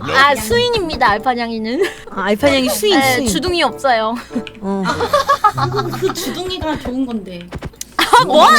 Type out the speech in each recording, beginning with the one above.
맞아. 아 수인입니다 알파냥이는 아, 알파냥이 수인 네, 수인. 주둥이 없어요 어. 그 주둥이가 좋은 건데. 아 뭐?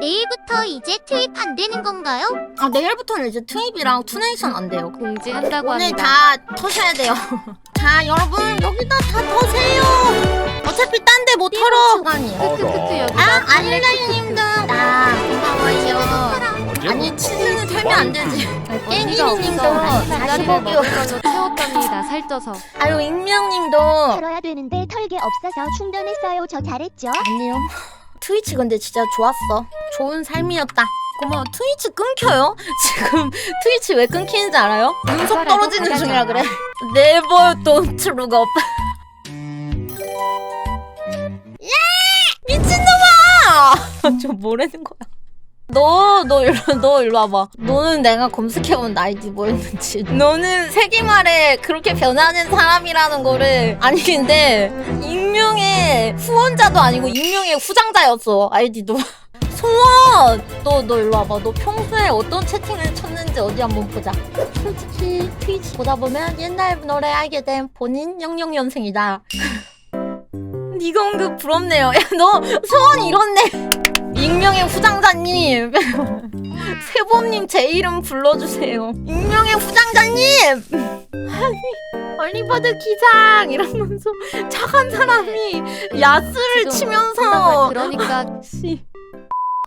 내일부터 이제 투입 안 되는 건가요? 아 내일부터는 이제 트입이랑 투네이션 안 돼요 공지한다고 오늘 합니다. 다 터셔야 돼요 자 여러분 여기다 다 터세요 어차피 딴 데 못 털어 시간이에요 크크크크 여기다 아 안일라이님도 아 고마워요 아니 치즈는 털면 안 되지 깽이님도 45개월 태웠답니다. 살쪄서. 아유 익명님도 털어야 되는데 털게 없어서 충전했어요. 저 잘했죠? 아니요. 트위치 근데 진짜 좋았어. 좋은 삶이었다. 고마워. 트위치 끊겨요? 지금 트위치 왜 끊기는지 알아요? 운석 떨어지는 중이라 그래. Never don't look up. 야! 미친놈아! 저 뭐라는 거야? 너, 너 일로, 너 일로 와봐. 너는 내가 검색해본 아이디 뭐였는지. 너는 세기말에 그렇게 변하는 사람이라는 거를 아닌데, 익명의 후원자도 아니고 익명의 후장자였어, 아이디도. 소원! 너, 너 일로 와봐. 너 평소에 어떤 채팅을 쳤는지 어디 한번 보자. 솔직히 트위치 보다 보면 옛날 노래 알게 된 본인 00년생이다. 니가 언급 부럽네요. 야, 너 소원 이렇네. 익명의 후장자님. 세범님 제 이름 불러주세요. 익명의 후장자님! 아니, 얼리버드 기장! 이러면서 착한 사람이 야스를 지금 치면서. 그러니까 씨.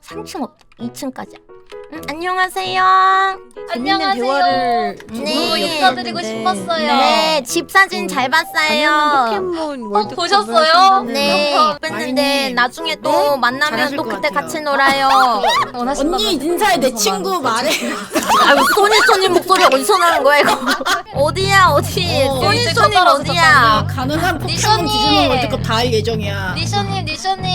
3층 어때? 2층까지. 응, 안녕하세요. 재밌는 대화를 네. 엿드리고 싶었어요. 네, 집 사진 잘 봤어요. 포켓몬 월드 보셨어요? 네, 예뻤는데 마리님. 나중에 또 만나면 잘하실 또 것 그때 같아요. 같이 놀아요. 원하신다면 언니 인사해 내 친구 말해. 아유, 소니소님 목소리 어디서 나는 거야, 이거? 어디야, 어디? 어, 소니소님 어디야? 가능한 포켓몬. 디즈니 월드컵 다 할 예정이야. 니션님 니션님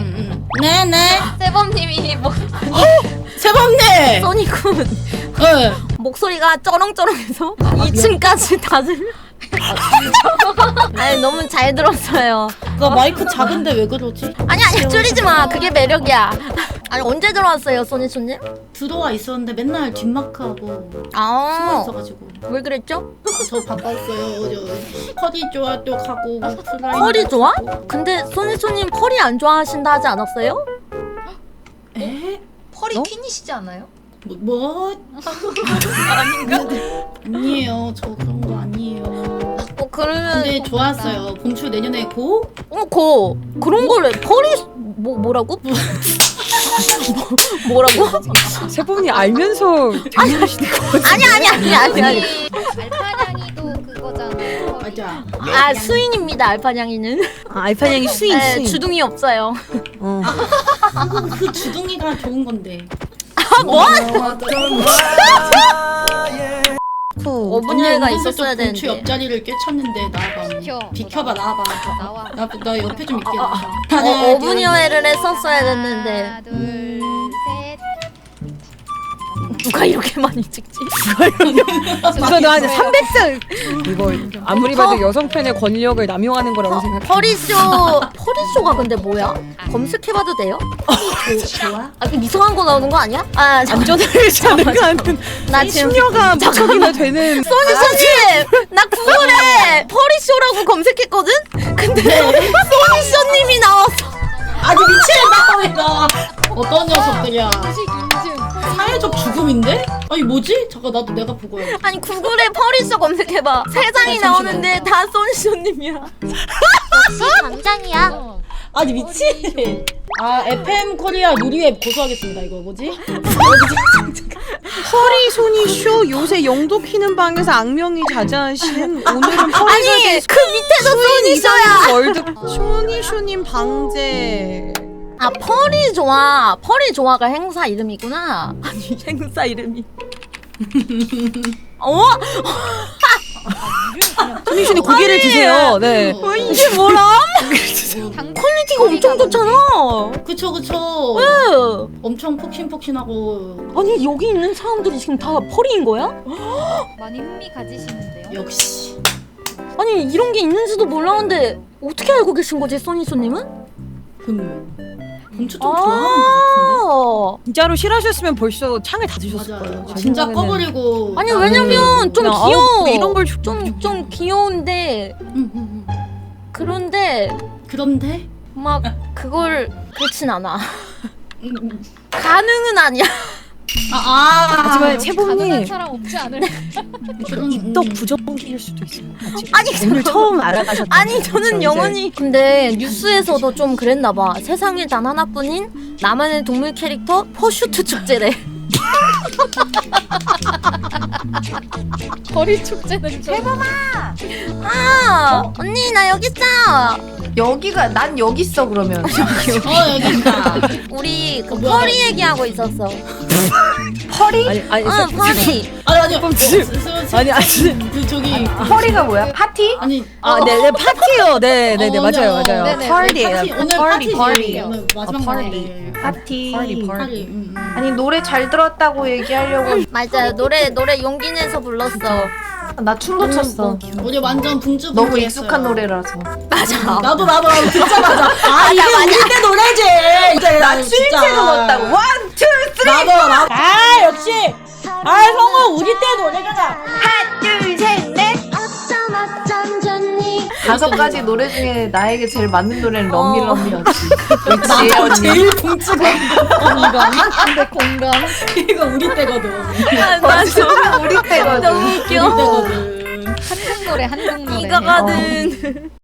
음, 네네. 세범님이 뭐 세범네. 소니군 네. 목소리가 쩌렁쩌렁해서 2층까지 다들. 아니 너무 잘 들었어요. 나 마이크 작은데 왜 그러지? 아니 아니 줄이지 마. 그게 매력이야. 아니 언제 들어왔어요, 소니소님? 들어와 있었는데 맨날 뒷마크하고 숨어 아, 있어가지고 왜 그랬죠? 아, 저 바빴어요. 저 허리 좋아 또 가고 플라잉 펄이 좋아? 근데 소니소님 펄이 안 좋아하신다 하지 않았어요? 에? 펄이 어? 퀸이시지 않아요? 뭐? 뭐? 아니에요. 저 그런 거 아니에요. 어 그러면 근데 좋았어요. 봄출 내년에 고? 어고 그런 거를 펄이 뭐 뭐라고? 뭐, 뭐라고? 세범이 알면서 되물으시는 거 아니 아니 아니 아니 아니. 알파냥이도 그거잖아요. 맞아. 아 수인입니다 알파냥이는. 아, 알파냥이 수인 네, 수인. 주둥이 없어요. 어. 그 주둥이가 좋은 건데. 아 뭐? 후. 어분야가 언니 있었어야 되는데. 옆자리를 꿰쳤는데 나와봐. 비켜. 비켜봐 나와봐. 나와. 나, 나 옆에 좀 있게 나와봐. 어, 어분여회를 했었어야 됐는데 하나 둘셋 누가 이렇게 많이 찍지? 이거 나한테 300장. 이거 아무리 봐도 여성 팬의 권력을 남용하는 거라고 생각해. 허리쇼 허리쇼가 근데 뭐야? 검색해봐도 돼요? 좋아? 아그 이상한 거 나오는 거 아니야? 아 잠깐 안전을 자능한 나 지금 심려가 무척이나 되는 소니쇼님 뭐지? 잠깐 나도 내가 보고 해. 아니 구글에 허리쇼 검색해봐 세 장이 잠시만. 나오는데 다 소니쇼님이야 당장이야. 아니 미치. 아 FM 코리아 누리웹 고소하겠습니다. 이거 뭐지? 허리 손이 쇼 요새 영도 키는 방에서 악명이 자자하신 오늘은 허리가 아니 그 밑에도 소니쇼야 월드 쇼니 쇼님 방제 아 펄이 좋아 펄이 좋아가 행사 이름이구나 아니 행사 이름이 어? 쇼니 쇼니 고개를 드세요 네 어, 이게 뭐람? 당 퀄리티가 엄청 좋잖아 그쵸 그쵸. 응. 엄청 폭신폭신하고 아니 여기 있는 사람들이 지금 다 펄이인 거야? 많이 흥미 가지시는데요. 역시 아니 이런 게 있는지도 몰랐는데 어떻게 알고 계신 거지 써니소님은? 흠. 봉추 좀 좋아하는 것아 진짜로 싫어하셨으면 벌써 창을 닫으셨을 같은데. 거예요. 맞아요. 제 진짜 생각에는. 꺼버리고. 아니 나는- 왜냐면 좀 그냥, 귀여워 이런 걸 좀- 좀, 좀 귀여운데 음, 음, 음. 그런데 그런데 막 그걸 그렇진 않아 음, 음. 가능은 아니야 아, 아, 하지만 채봉님 사람 없지 않을 입덕 음. 부정기일 수도 있어요. 아직. 아니 오늘 처음 알아가셨다. 아니 저는 영원히 근데 뉴스에서도 좀 그랬나 봐 세상에 단 하나뿐인 나만의 동물 캐릭터 퍼슈트 축제래 거리 축제는 좀 아 언니 나 여기 있어 여기가 난 여기 있어 그러면 어 여기 있다. 우리 그 어? 펄이 얘기하고 있었어 펄이 아니 아니 어 저- 펄이 아니 아니요. 그럼 지금- 아니 아니 그 저기 펄이가 뭐야 파티 아니 아 네 네 파티요. 네 네 네 어, 맞아요 어, 맞아요. 네네. 파티예요 파티 오늘 파티. 파티 오늘 마지막 어, 날인데. 파티 파티, 파티. 파티. 음, 음. 아니 노래 잘 들었다고 얘기하려고 맞아 요 노래 노래 용기 내서 불렀어 나 춤도 췄어. 우리 완전 붕주 너무. 익숙한 노래라서. 맞아. 나도 나도 나도 듣자마자 아 이게 우리 때 노래지. 이제 나 추임새도 넣었다고. 원투 나도 나도. 아 역시. 아 성우 우리 때 노래잖아. 둘셋 넷. 어쩜 어쩜 좋니? 다섯 가지 노래 중에 나에게 제일 맞는 노래는 어. 럼미 럼미였지. 역시 나도 언니. 제일 붕주가 공감. 근데 공감. 이거 우리 때거든. 진짜. 우리 때거든 너무 우리 웃겨. 한국 노래 한국 노래. 이거거든